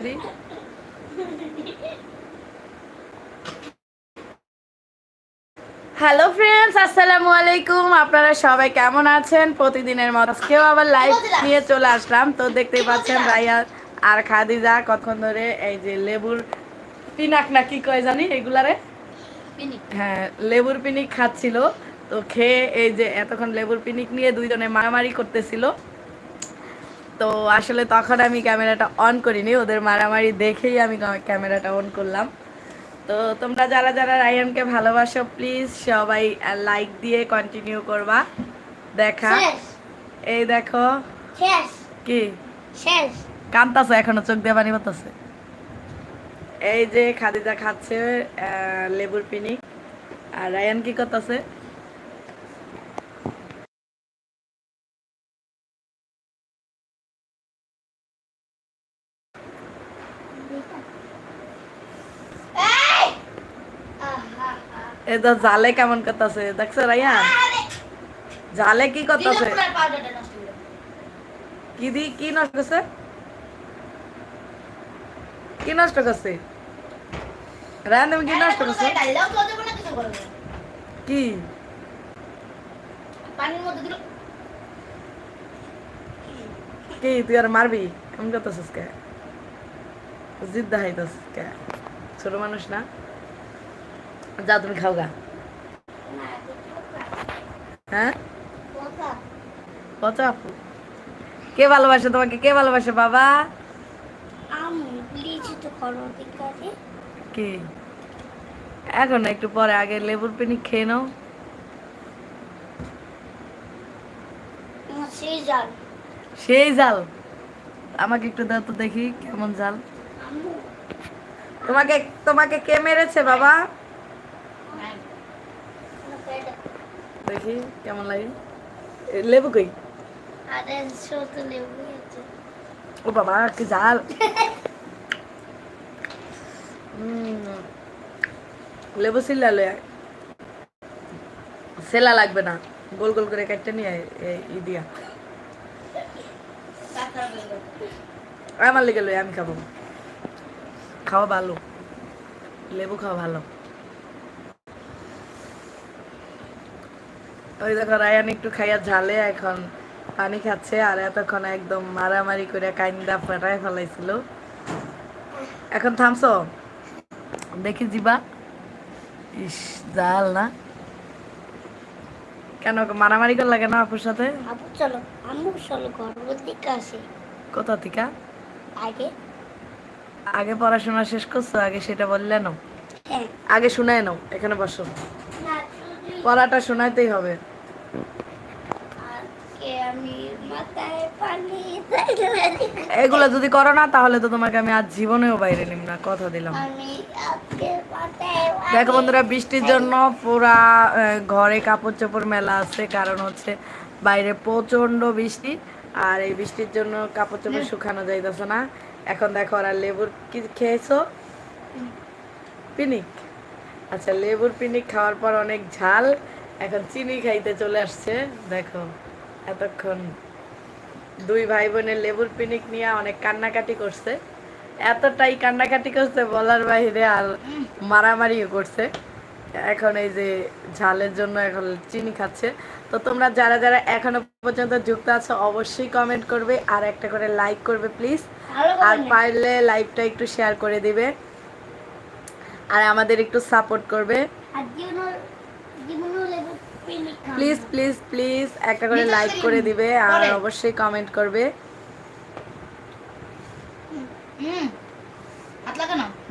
Hello friends আসসালামু আলাইকুম আপনারা সবাই কেমন আছেন? প্রতিদিনের মতো কেউ আবার লাইভ নিয়ে চলে আসলাম। তো দেখতেই পাচ্ছেন রাইয়া আর খাদিজা কতক্ষণ ধরে এই যে লেবুর পিনাক না কি কয় জানি এগুলারে? হ্যাঁ লেবুর পিনিক খাচ্ছিল। তো খেয়ে এই যে এতক্ষণ লেবুর পিনিক নিয়ে দুইজনে মারামারি করতেছিল। তো আসলে তখন আমি ক্যামেরাটা অন করিনি ওদের মারামারি দেখেই আমি ক্যামেরাটা অন করলাম। তো তোমরা যারা যারা রায়ানকে ভালোবাসো প্লিজ সবাই লাইক দিয়ে কন্টিনিউ করবা। দেখা। এই দেখো। কি? কান্তাছে এখনও চোখ দিয়ে পানি পড়তেছে। এই যে খাদিজা খাচ্ছে লেবুর পিনিক। আর রায়ান কি করতেছে? এই জালে কেমন করতেছে? দেখছ রায়ান জালে কি করতেছে? কি দি কি নষ্ট করছে? কি নষ্ট করছে? রায়ান তুমি কি নষ্ট করছ? কি? কি তুই আর মারবি? কেমন করতেছিস কে? জিদ দেখাইতেছিস কে? ছোট মানুষ না? যা তুমি খাও গা। হ্যাঁ? পচা আপু কে ভালোবাসে তোমাকে? কে ভালোবাসে বাবা? কি? এখন একটু পরে আগে লেবুর পিনি খেয়ে নাও। সেই জাল। সেই জাল। আমাকে একটু দাও তো দেখি কেমন জাল। তোমাকে তোমাকে কে মেরেছে বাবা? দেখি কেমন লাগে? লেবু কই? ও বাবা কি জাল লেবু সিল্লা লয়ে। সেলা লাগবে না। গোল গোল করে কাটতে নিয়ে ই দিয়া। আমার লেগে লই আমি খাব। খাওয়া ভালো। লেবু খাওয়া ভালো। ওই দেখো রায়ান একটু খাইয়া ঝালে এখন পানি খাচ্ছে আর এতক্ষণ একদম মারামারি করে কাইন্দা ফেটায় ফেলাইছিল। এখন থামছো? দেখি জিবা। ইস জাল না। কেন মারামারি কর লাগে না আপুর সাথে? আপু চলো। আম্মু চলো ঘর দিকে আসে। কোথা থেকে? আগে। আগে পড়াশোনা শেষ করছ? আগে সেটা বললে নাও। হ্যাঁ। আগে শোনায় নাও এখানে বসো। পড়াটা শোনাইতেই হবে। এগুলো যদি করো না তাহলে তো তোমাকে আমি আজ জীবনেও বাইরে নিম না কথা দিলাম। দেখো বন্ধুরা বৃষ্টির জন্য পুরা ঘরে কাপড় চোপড় মেলা আছে কারণ হচ্ছে বাইরে প্রচণ্ড বৃষ্টি আর এই বৃষ্টির জন্য কাপড় চোপড় শুকানো যাইতেছে না। এখন দেখো ওরা লেবুর কি খেয়েছো? পিনিক। আচ্ছা লেবুর পিনিক খাওয়ার পর অনেক ঝাল। এখন চিনি খাইতে চলে আসছে। দেখো এতক্ষণ দুই ভাই বোনের লেবুর পিনিক নিয়ে অনেক কান্নাকাটি করছে। এতটাই কান্নাকাটি করছে বলার বাইরে আর মারামারিও করছে। এখন এই যে ঝালের জন্য এখন চিনি খাচ্ছে। তো তোমরা যারা যারা এখনও পর্যন্ত যুক্ত আছো অবশ্যই কমেন্ট করবে। আর একটা করে লাইক করবে প্লিজ আর পারলে লাইভটা একটু শেয়ার করে দিবে। আর আমাদের একটু সাপোর্ট করবে। প্লিজ প্লিজ প্লিজ একটা করে লাইক করে দিবে আর অবশ্যই কমেন্ট করবে।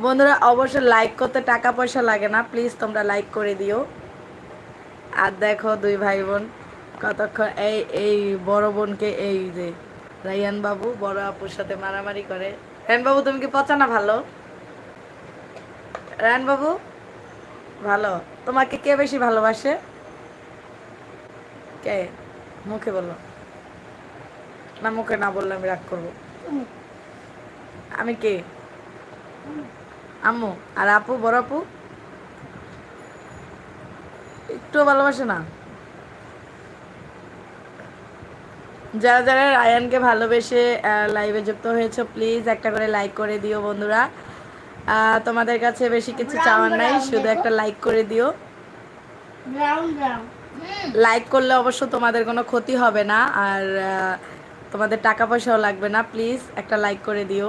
বন্ধুরা অবশ্যই লাইক করতে টাকা পয়সা লাগে না। প্লিজ তোমরা লাইক করে দিও। আর দেখো দুই ভাই বোন কতক্ষণ এই এই বড় বোনকে এই যে রাইয়ান বাবু বড় আপুর সাথে মারামারি করে। রায়ন বাবু তুমি কি পচা না ভালো? রায়ন বাবু ভালো। তোমাকে কে বেশি ভালোবাসে? কে? মুখে বলো। না, মুখে না বললে আমি রাগ করব। আমি কে? আম্মু। আর আপু, বড় আপু? একটু ভালোবাসে না? যারা যারা রায়ানকে ভালোবেসে লাইভে যুক্ত হয়েছে প্লিজ একটা করে লাইক করে দিও বন্ধুরা। তোমাদের কাছে বেশি কিছু চাওয়ার নাই, শুধু একটা লাইক করে দিও। লাইক করলে অবশ্য তোমাদের কোনো ক্ষতি হবে না, আর তোমাদের টাকা পয়সাও লাগবে না প্লিজ একটা লাইক করে দিও।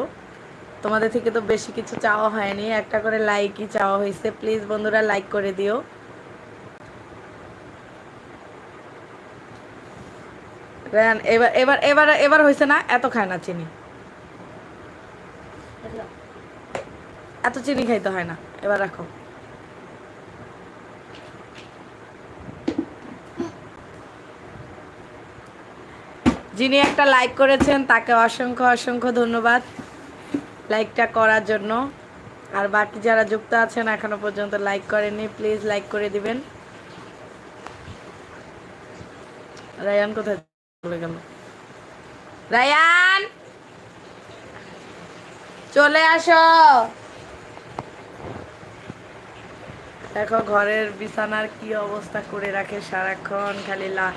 তোমাদের থেকে তো বেশি কিছু চাওয়া হয়নি, একটা করে লাইকই চাওয়া হয়েছে প্লিজ বন্ধুরা লাইক করে দিও। এবার এবার এবার এবার হয়েছে না? এত খায় না চিনি। এত চিনি খাইতে হয় না। এবার রাখো। যিনি একটা লাইক করেছেন, তাকে অসংখ্য অসংখ্য ধন্যবাদ লাইকটা করার জন্য। আর বাকি যারা যুক্ত আছেন, এখনও পর্যন্ত লাইক করেননি, প্লিজ লাইক করে দিবেন। রায়ান কোথায় চলে গেল? রায়ান! চলে আসো! দেখো, ঘরের বিছানার কি অবস্থা করে রাখে সারাক্ষণ খালি লা,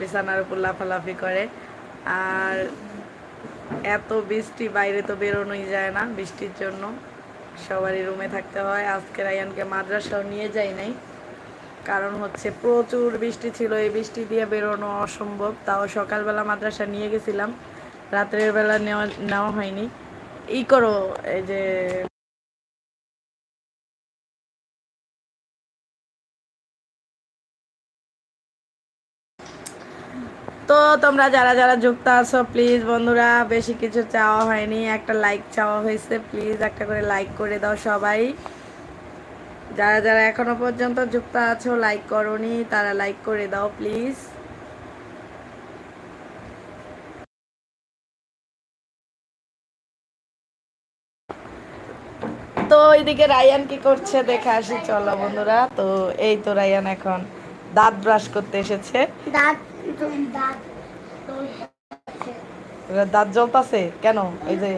বিছানার উপর লাফালাফি করে। আর এত বৃষ্টি, বাইরে তো বেরোনোই যায় না বৃষ্টির জন্য। সবারই রুমে থাকতে হয়। আজকে রায়ানকে মাদ্রাসাও নিয়ে যাই নাই। কারণ হচ্ছে প্রচুর বৃষ্টি ছিল। এই বৃষ্টি দিয়ে বেরোনো অসম্ভব। তাও সকালবেলা মাদ্রাসা নিয়ে গেছিলাম। রাত্রের বেলা নেওয়া নেওয়া হয়নি। ই করো, এই যে তো তোমরা যারা যারা যুক্ত আছো প্লিজ বন্ধুরা, বেশি কিছু চাওয়া হয়নি। একটা লাইক চাওয়া হয়েছে প্লিজ একটা করে লাইক করে দাও সবাই। যারা যারা এখনও পর্যন্ত যুক্ত আছো লাইক করনি, তারা লাইক করে দাও প্লিজ তো ওইদিকে রায়ান কি করছে, দেখে আসি। চলো বন্ধুরা, তো এই তো রায়ান এখন দাঁত ব্রাশ করতে এসেছে। দাঁত দাঁত। দাঁত জ্বলতাছে? কেন? এই যে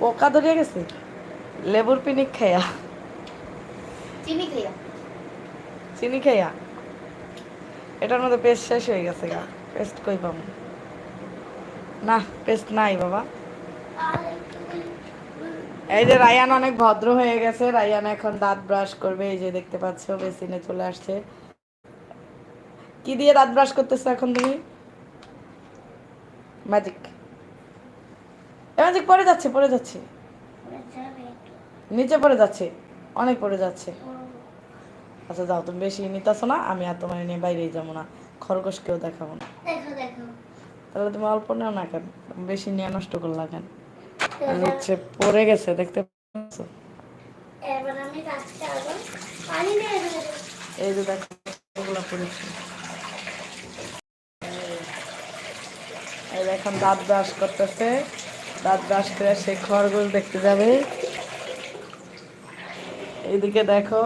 পোকা ধরিয়ে গেছে? লেবুর পিনিক খাইয়া? চিনি খাইয়া। চিনি খাইয়া? এটার মধ্যে পেস্ট শেষ হয়ে গেছে গা পেস্ট কই পাবো না পেস্ট নাই বাবা। এই যে রায়ান অনেক ভদ্র হয়ে গেছে রায়ান এখন দাঁত ব্রাশ করবে এই যে দেখতে পাচ্ছ বেসিনে চলে আসছে। কি দিয়ে দাঁত ব্রাশ করতেছো এখন তুমি? ম্যাজিক ম্যাজিক পড়ে যাচ্ছে পড়ে যাচ্ছে। নিচে পড়ে যাচ্ছে অনেক পড়ে যাচ্ছে। আচ্ছা যাও তুমি বেশি নিতেছো না আমি আর তোমার নিয়ে বাইরেই যাব না খরগোশকেও দেখাবো না। তাহলে তুমি অল্প নেও না কেন? বেশি নিয়ে নষ্ট করলা কেন? হচ্ছে পড়ে গেছে দেখতে পাচ্ছ? এই যে দেখো ওগুলা পড়েছে। এই এখন দাঁত ব্রাশ করতেছে। দাঁত ব্রাশ করে সে খরগোশ দেখতে যাবে। এইদিকে দেখো,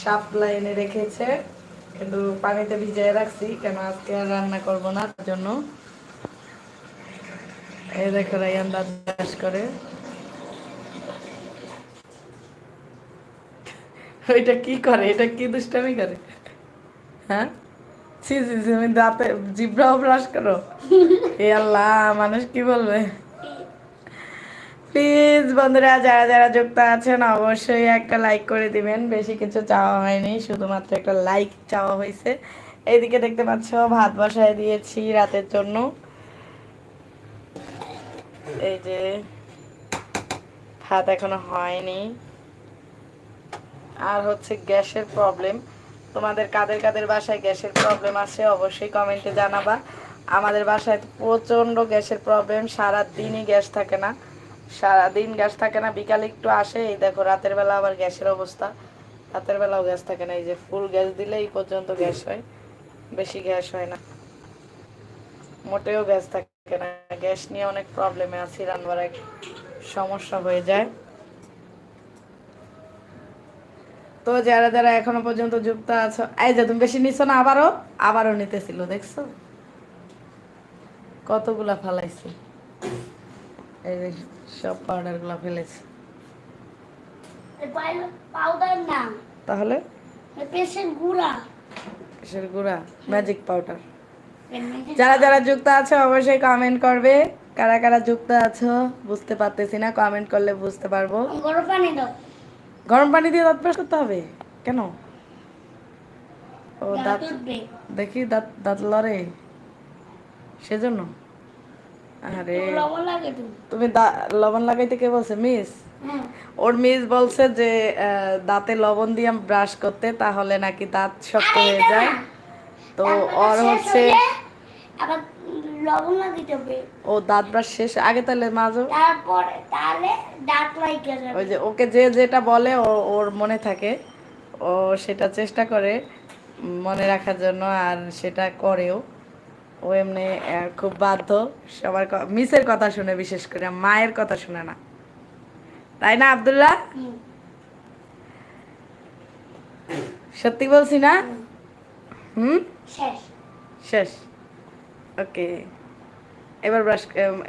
সাপ লাইনে রেখেছে, কিন্তু পানিতে ভিজিয়ে রাখছি, কেন আজকে আর রান্না করব না, তার জন্য। এই দেখো রায়ান দাঁত ব্রাশ করে। ওইটা কি করে? এটা কি দুষ্টামি করে? হ্যাঁ? ছি ছি তুমি দাঁতে জিব্রাও ব্রাশ করো। এ আল্লাহ মানুষ কি বলবে? প্লিজ বন্ধুরা যারা যারা যুক্ত আছেন অবশ্যই একটা লাইক করে দিবেন। বেশি কিছু চাওয়া হয়নি শুধুমাত্র একটা লাইক চাওয়া হয়েছে। এইদিকে দেখতে পাচ্ছ ভাত বসায় দিয়েছি রাতের জন্য। এই যে ভাত এখনও হয়নি। আর হচ্ছে গ্যাসের প্রবলেম তোমাদের কাদের কাদের বাসায় গ্যাসের প্রবলেম আছে, অবশ্যই কমেন্টে জানাবা। আমাদের বাসায় প্রচণ্ড গ্যাসের প্রবলেম সারা দিনই গ্যাস থাকে না। সারা দিন গ্যাস থাকে না, বিকালে একটু আসে, এই দেখো রাতের বেলা আবার গ্যাসের অবস্থা। রাতের বেলাও গ্যাস থাকে না, এই যে ফুল গ্যাস দিলে এই পর্যন্ত গ্যাস হয়, বেশি গ্যাস হয় না। মোটেও গ্যাস থাকে না, গ্যাস নিয়ে অনেক প্রবলেমে আছি, রান্নার এক সমস্যা হয়ে যায়। তো যারা যারা এখনও পর্যন্ত যুক্ত আছো এই যে তুমি বেশি নিছো না আবারও? আবারও নিতেছিল দেখছ? কতগুলা ফালাইছি? এই যে সব পাউডারগুলা ফেলেছি পাউডার না। তাহলে? গুঁড়া। কিসের গুঁড়া ম্যাজিক পাউডার যারা যারা যুক্ত আছো অবশ্যই কমেন্ট করবে। কারা কারা যুক্ত আছো বুঝতে পারতেছি না কমেন্ট করলে বুঝতে পারব। গরম পানি দাও। গরম পানি দিয়ে দাঁত ব্রাশ করতে হবে? কেন? ও দাঁত দেখি দাঁত দাঁত লড়ে। সেজন্য? আরে। তুমি। তুমি লবণ লাগাইতে কে বলছে? মিস? হ্যাঁ। ওর মিস বলছে যে দাঁতে লবণ দিয়ে ব্রাশ করতে তাহলে নাকি দাঁত শক্ত হয়ে যায়। তো ওর হচ্ছে আবার লবণ লাগাইতে হবে ও দাঁত ব্রাশ শেষ। আগে তাহলে মাজো তারপরে তাহলে দাঁত যাবে ওই যে ওকে যে যেটা বলে ও ওর মনে থাকে। ও সেটা চেষ্টা করে মনে রাখার জন্য আর সেটা করেও। ও এমনি খুব বাধ্য। সবার মিসের কথা শুনে বিশেষ করে মায়ের কথা শুনে না। তাই না আব্দুল্লাহ। সত্যি বলছি না? হুম? শেষ। শেষ। ওকে, এবার ব্রাশ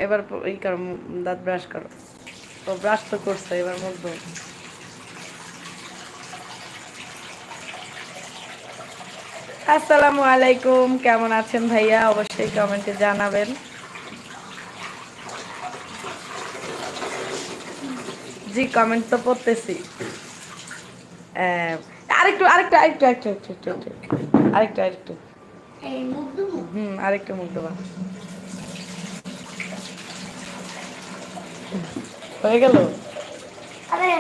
এবার ই করো দাঁত ব্রাশ করো। ও ব্রাশ তো করছে, এবার মুখ ধো আসসালামু আলাইকুম, কেমন আছেন ভাইয়া? অবশ্যই কমেন্টে জানাবেন। জি কমেন্ট তো পড়তেছি। আরেকটু আরেকটু আরেকটু আরেকটু আরেকটু আরেকটু আরেকটু। হুম আরেকটু মুখ দেবা। হয়ে গেল? আরে।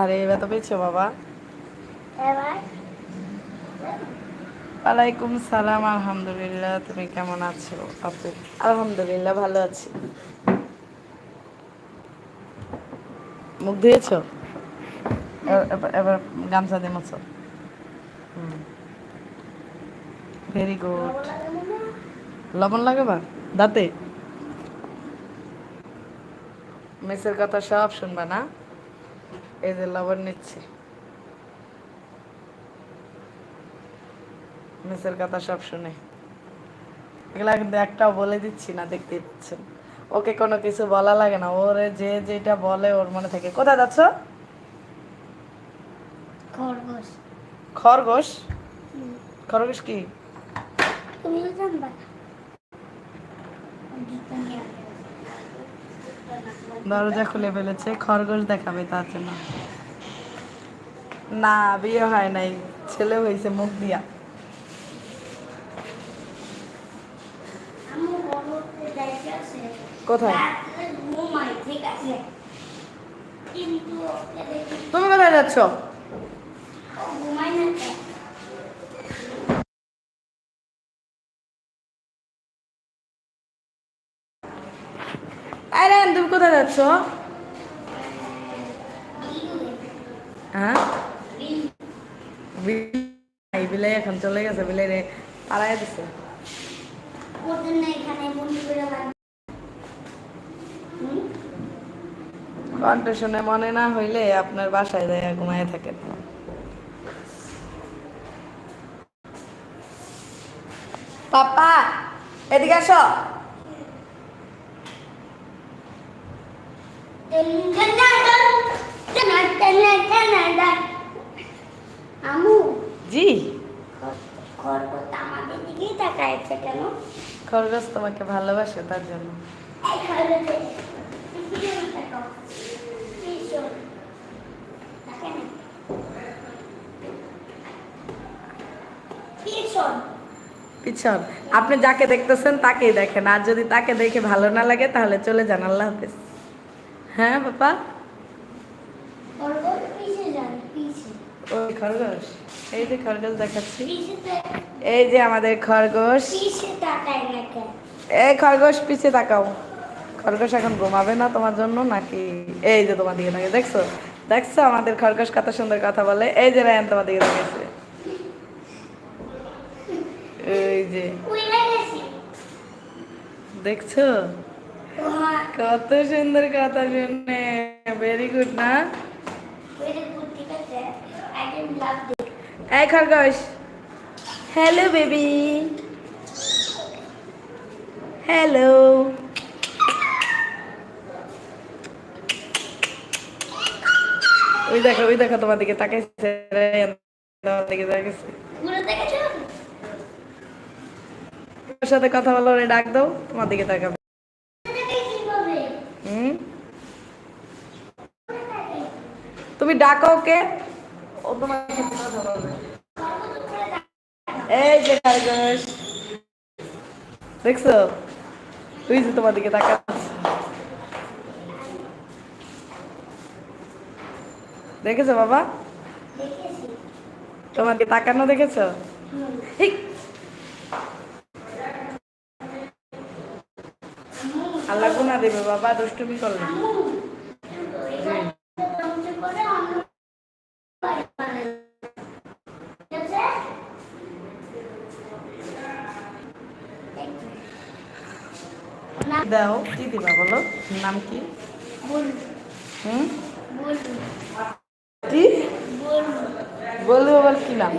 আরে ব্যথা পেয়েছ বাবা? ওয়ালাইকুম সালাম আলহামদুলিল্লাহ। তুমি কেমন আছো? আপু? আলহামদুলিল্লাহ ভালো আছি। মুখ ধুয়েছো? এবার- গামছা দিয়ে মোছো। ভেরি গুড লবণ লাগাবা? দাঁতে? মেসের কথা সব শুনবা না? এই যে লবণ নিচ্ছে। মেসের কথা সব শুনে। এগুলা কিন্তু একটাও বলে দিচ্ছি না দেখতে পাচ্ছেন। ওকে কোনো কিছু বলা লাগে না ওরে যে যেটা বলে ওর মনে থাকে। কোথায় যাচ্ছ? খরগোশ। খরগোশ? খরগোশ কি? জানবা। দরজা খুলে ফেলেছে খরগোশ দেখাবে তার জন্য। না বিয়ে হয় নাই ছেলে হয়েছে মুখ দিয়া। কোথায়? তুমি কোথায় যাচ্ছ? আরে তুমি কোথায় যাচ্ছ? হ্যাঁ? বিলাই এখন চলে গেছে, বিলাই রে পাড়ায় দিছে। কণ্ঠ শুনে মনে না হইলে আপনার বাসায় যায় ঘুমায় থাকেন। পাপা এদিকে আসো। আমু। জি। খরগোশ তোমাকে ভালোবাসে তার জন্য। পিছনে। আপনি যাকে দেখতেছেন তাকেই দেখেন। আর যদি তাকে দেখে ভালো না লাগে তাহলে চলে যান আল্লাহ হাফেজ। হ্যাঁ বাবা? খরগোশ। ওই এই যে খরগোশ দেখাচ্ছি। এই যে আমাদের খরগোশ? এই খরগোশ পিছিয়ে তাকাও। খরগোশ এখন ঘুমাবে না তোমার জন্য নাকি? এই যে তোমার দিকে তাকিয়ে, দেখছ? দেখছ আমাদের খরগোশ কত সুন্দর কথা বলে? এই যে রায়ন তোমার দিকে তাকিয়েছে। এই যে। দেখছ? কত সুন্দর কথা শুনে। ভেরি গুড না. এই খরগোশ। হ্যালো বেবি হ্যালো দেখো ওই দেখো তোমার দিকে তাকাইছে তোমার দিকে তাকাইছে। ওর সাথে কথা বলো ওরে ডাক দাও তোমার দিকে তাকাবে। তুমি ডাকো ওকে ও তোমার কথা বলবে। এই যে দেখছ? তুই যে তোমার দিকে তাকা দেখেছ বাবা? দিকে তাকানো দেখেছ? আল্লাহ গুনা দেবে বাবা দুষ্টুমি করলে দাও কি দিবা বলো? নাম কি? হুম। বলব আবার কি নাম?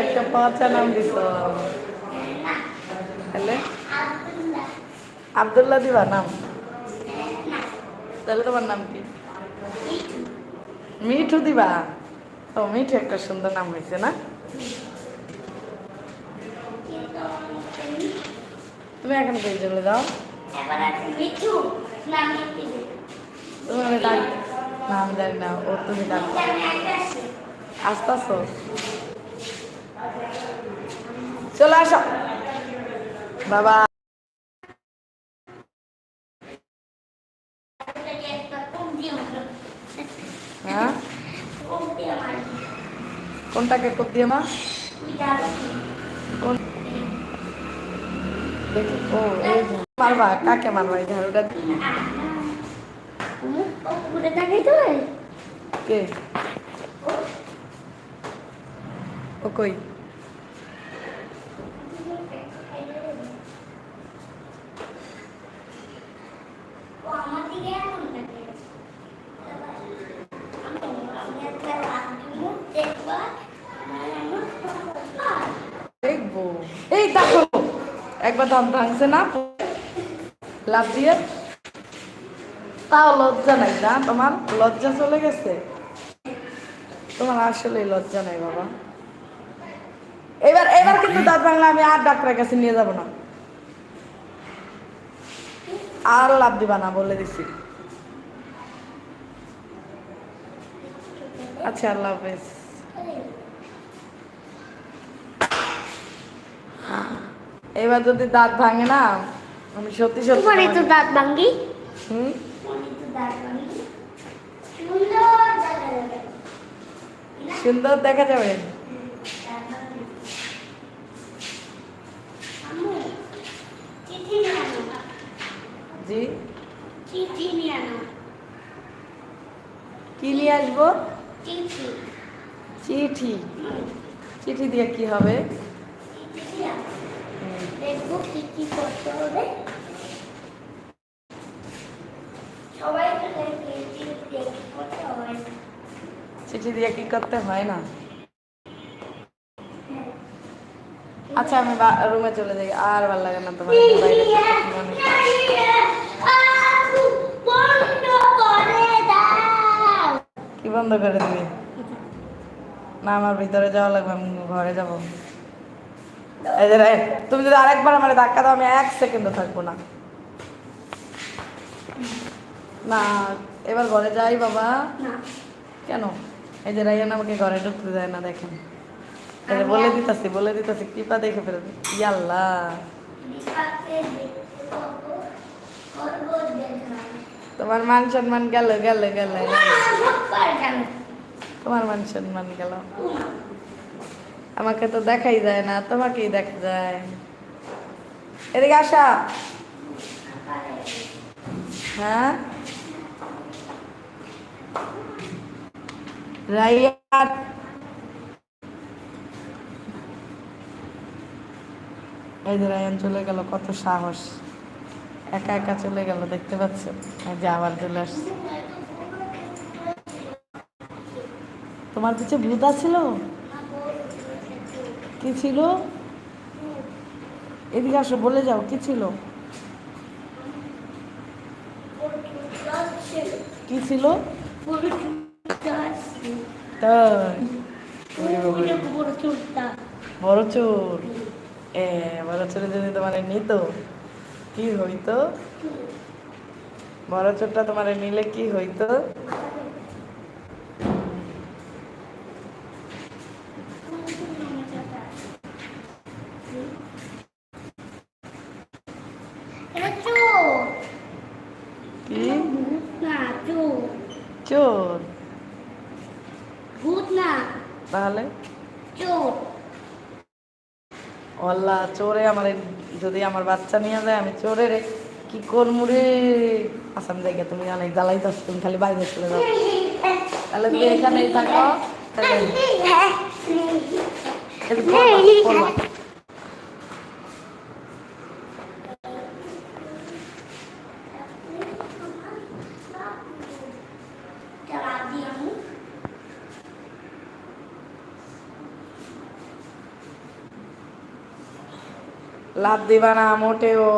একটা পচা নাম না, তাহলে? আবদুল্লাহ দিবা নাম? তাহলে তোমার নাম কি? মিঠু। দিবা? ও মিঠু একটা সুন্দর নাম হয়েছে না? তুমি এখন কই চলে যাও। এবার আছে নাম জানি না ও তুমি ডাক আমি আসতে আসো চলে আসো। বাবা। হ্যাঁ। কোনটাকে কোপ দিয়ে মা ও মারবা, কাকে মারবা? এই ঝাড়ুটা কে? ও কই? আমার এমন আর দেখব এই দেখো একবার দাম ভাঙছে না? লাভ দিয়ে? তাও লজ্জা নাই না? তোমার লজ্জা চলে গেছে? তোমার আসলে লজ্জা নাই বাবা। এবার এবার কিন্তু দাঁত ভাঙলে আমি আর ডাক্তারের কাছে নিয়ে যাব না। আর লাভ দিবা না বলে দিছি। আচ্ছা আল্লাহ হাফেজ। এবার যদি দাঁত ভাঙে না আমি সত্যি সত্যি তো দাঁত ভাঙ্গি। হুম তোমারই তো দাঁত ভাঙ্গি সুন্দর দেখা যাবে। জি। কি নিয়ে আসব চিঠি। চিঠি দিয়ে কি হবে। দেখব কি কি করতে হবে সবাই তো দেখবে চিঠি দিয়ে কি করতে হবে চিঠি দিয়ে কি করতে হয় না? আচ্ছা আমি রুমে চলে যাই। আর ভালো লাগে না তোমার বাইরে কি বন্ধ করে দিবি? না আমার ভিতরে যাওয়া লাগবে আমি ঘরে যাব। এই যে তুমি যদি আরেকবার আমার ধাক্কা দাও আমি এক সেকেন্ডও থাকব না। না এবার ঘরে যাই বাবা। কেন? এই যে রাইয়ান আমাকে ঘরে ঢুকতে দেয় না দেখেন। বলে দিতেছি বলে দিতেছি কৃপা দেখে ফেলবে। ইয়াল্লা। তোমার মান সম্মান গেল গেল গেল। তোমার মান সম্মান গেল। আমাকে তো দেখাই যায় না তোমাকেই দেখা যায়। এদিকে আসা। হ্যাঁ? রাইয়ান এই যে রায়ান চলে গেল, কত সাহস। একা একা চলে গেল, দেখতে পাচ্ছ? এই যে আবার চলে আসছে। তোমার পিছে ভূত ছিল কি ছিল? এদিকে আসো, বলে যাও, কি ছিল? কি ছিল। তাই। বড় চোর এ বড় চোরে যদি তোমার নিত। কি হইতো? বড় চোরটা তোমার নিলে কি হইতো এটা চোর। কি ভূত না, চোর। চোর ভূত না, তাহলে চোর। অল্লাহ চোরে আমার, যদি আমার বাচ্চা নিয়ে যায়, আমি চোরে রে, কি করব রে? আসাম জায়গা তুমি অনেক জ্বালাই তো তুমি খালি বাইরে চলে যাও। তাহলে তুমি এখানেই থাকো তাহলে এই যে পড়বা, পড়বা। চালা দিই আমি। লাভ দিবা না মোটেও।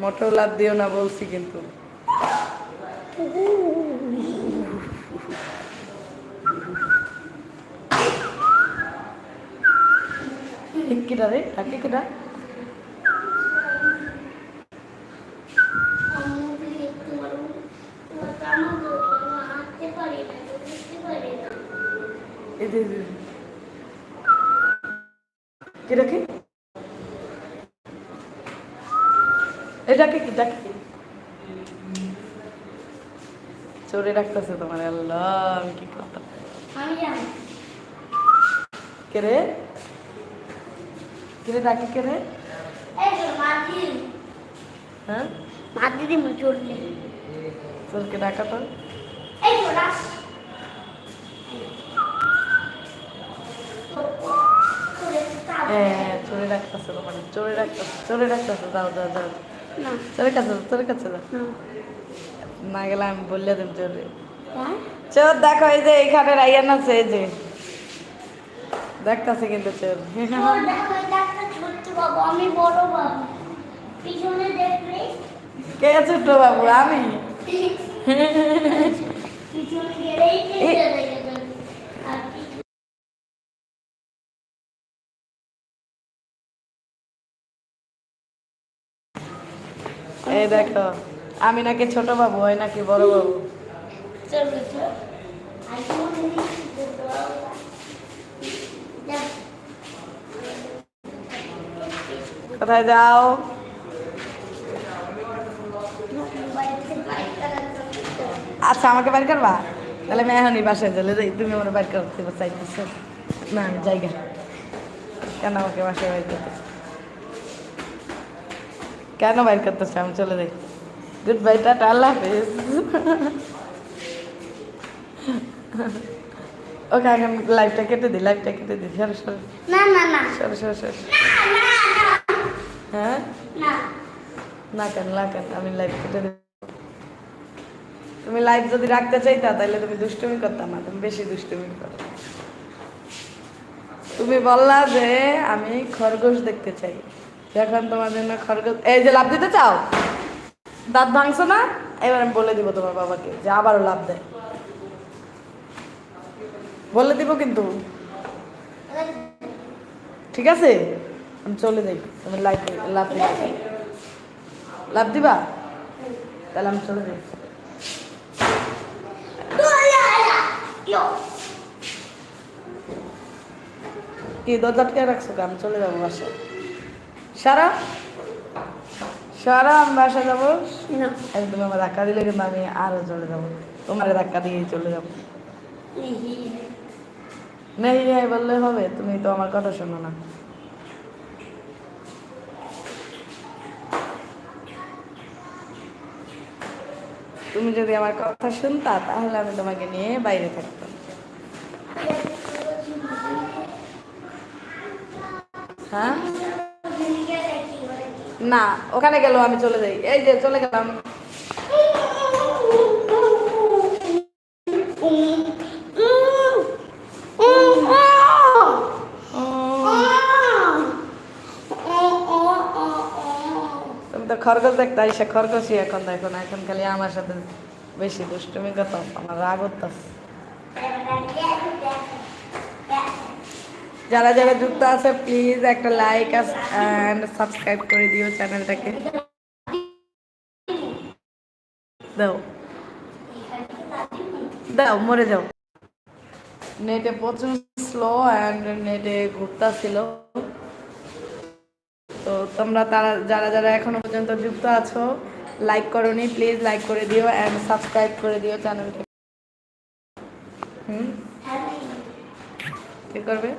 মোটেও লাভ দিও না বলছি কিন্তু। কিটা রে? ডাকে কিটা আমি একটু বড়, তোমার কামড় দেবো, আমি হাঁটতে পারি না, বুঝতে পারি না। এই যে, এই যে। কি ডাকে এটাকে কি ডাকে চোরে ডাকতেছে তোমার আল্লাহ আমি কি করতাম আমি জানি। কে রে কে রে ডাকে কে রে এই হ্যাঁ। চোরকে ডাকা তো। করে চাপ। হ্যাঁ চোরে ডাকতেছে তোমার চোরে ডাকতেছে চোরে ডাকতেছে যাও যাও যাও। না, চোরের কাছে চোরের কাছে যাও। না। গেলে আমি বললে দেব চোরে হ্যাঁ? চোর দেখো এই যে এইখানে রাইয়ান আছে এই যে। দেখতেছে কিন্তু চোর। কে ছোট্ট বাবু? আমি? এই দেখো। আমি নাকি ছোট বাবু হয় নাকি বড় বাবু। কোথায় যাও। আচ্ছা আমাকে বাইর করবা? তাহলে আমি এখনই বাসায় চলে যাই। তুমি আমার বাইর করতে চাইতেছ। না আমি জায়গা কেন আমাকে বাসায় বাইর করতে? কেন বাইর করতেছে? আমি চলে যাই। গুড বাই টাটা আল্লাহ হাফিজ ওকে এখন লাইফটা কেটে দিই লাইফটা কেটে দিই সরে সরে না না না সরে সরে সরে হ্যাঁ না না কেন না কেন? আমি লাইভ কেটে দেব তুমি লাইভ যদি রাখতে চাইতা তাহলে তুমি দুষ্টুমি করতাম না তুমি বেশি দুষ্টুমি করো। তুমি বললা যে আমি খরগোশ দেখতে চাই। এখন তোমার জন্য খরগোশ এই যে লাভ দিতে চাও? দাঁত ভাঙছো না, এবার আমি বলে দিব তোমার বাবাকে যে আবারও লাভ দেয়। বলে দিব কিন্তু। ঠিক আছে? আমি চলে যাই তুমি লাইভ লাভ দিবা লাভ দিবা? তাহলে আমি চলে যাই। কি, দরজা আটকে রাখছো? আমি চলে যাব বাসা সারা? সারা আমি বাসা যাব? না। তুমি আমার ধাক্কা দিলে কিন্তু আমি আরও চলে যাব। তোমার ধাক্কা দিয়েই চলে যাব। নেই নেই বললে হবে তুমি তো আমার কথা শোনো না। তুমি যদি আমার কথা শুনতা তাহলে আমি তোমাকে নিয়ে বাইরে থাকতাম। হ্যাঁ? না, ওখানে গেল আমি চলে যাই। এই যে, চলে গেলাম। তুমি তো খরগোশ দেখতে আইসা খরগোশই এখন দেখো না, এখন খালি আমার সাথে বেশি দুষ্টুমি কথা আমার রাগ হতো যারা যারা যুক্ত আছে প্লিজ একটা লাইক অ্যান্ড সাবস্ক্রাইব করে দিও চ্যানেলটাকে দাও। দাও, মরে যাও। নেটে প্রচুর স্লো অ্যান্ড নেটে ঘুরতেছিল তো তোমরা তারা, যারা যারা এখনও পর্যন্ত যুক্ত আছো লাইক করনি প্লিজ লাইক করে দিও অ্যান্ড সাবস্ক্রাইব করে দিও চ্যানেলটা হুম? কি করবে?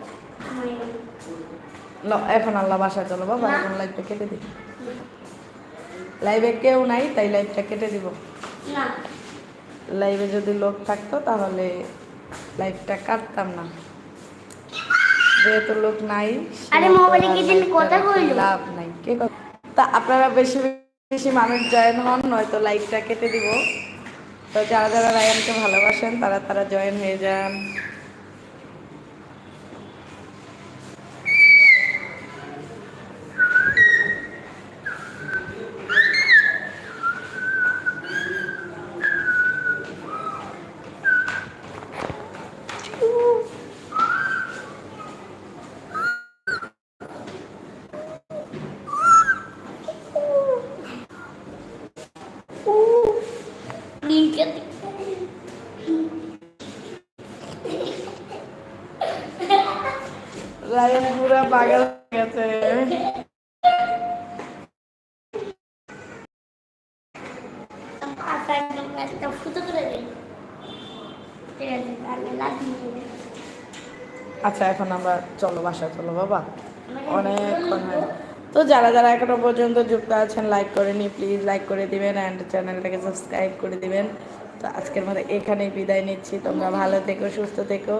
এখন আল্লাহ বাসায় চলো বাবা এখন লাইভটা কেটে দিই। লাইভে কেউ নাই তাই লাইভটা কেটে দিব। লাইভে যদি লোক থাকতো তাহলে লাইভটা কাটতাম না। যেহেতু লোক নাই আরে মোবাইলে কি live-টা কথা কইলো? লাভ নাই। কে তা আপনারা বেশি বেশি মানুষ জয়েন হন নয়তো লাইভটা কেটে দিব। তো যারা যারা রায়ানকে ভালোবাসেন তারা তারা জয়েন হয়ে যান। পাগল গেছে। আচ্ছা এখন আমরা চলো বাসায়, চলো বাবা। অনেকক্ষণ তো যারা যারা এখনও পর্যন্ত যুক্ত আছেন লাইক করে করেনি প্লিজ লাইক করে দিবেন অ্যান্ড চ্যানেলটাকে সাবস্ক্রাইব করে দিবেন। তো আজকের মতো এখানেই বিদায় নিচ্ছি। তোমরা ভালো থেকো, সুস্থ থেকো।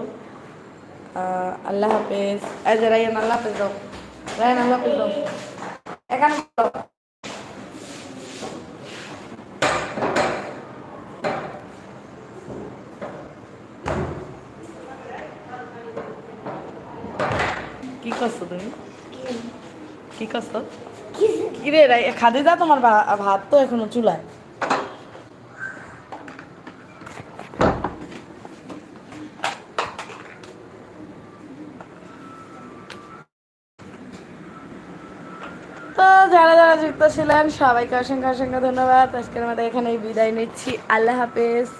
আল্লাহ হাফেজ। এই যে রায়ান আল্লাহ হাফেজ দাও। রায়ান আল্লাহ হাফেজ দাও। এখানে। কি করছ তুমি? কি? করছ? কিরে রাই- খাদে যা তোমার ভাত তো এখনও চুলায় তো যারা যারা যুক্ত ছিলেন সবাইকে অসংখ্য অসংখ্য ধন্যবাদ। আজকের আমাদের এখানে বিদায় নিচ্ছি। আল্লাহ হাফেজ।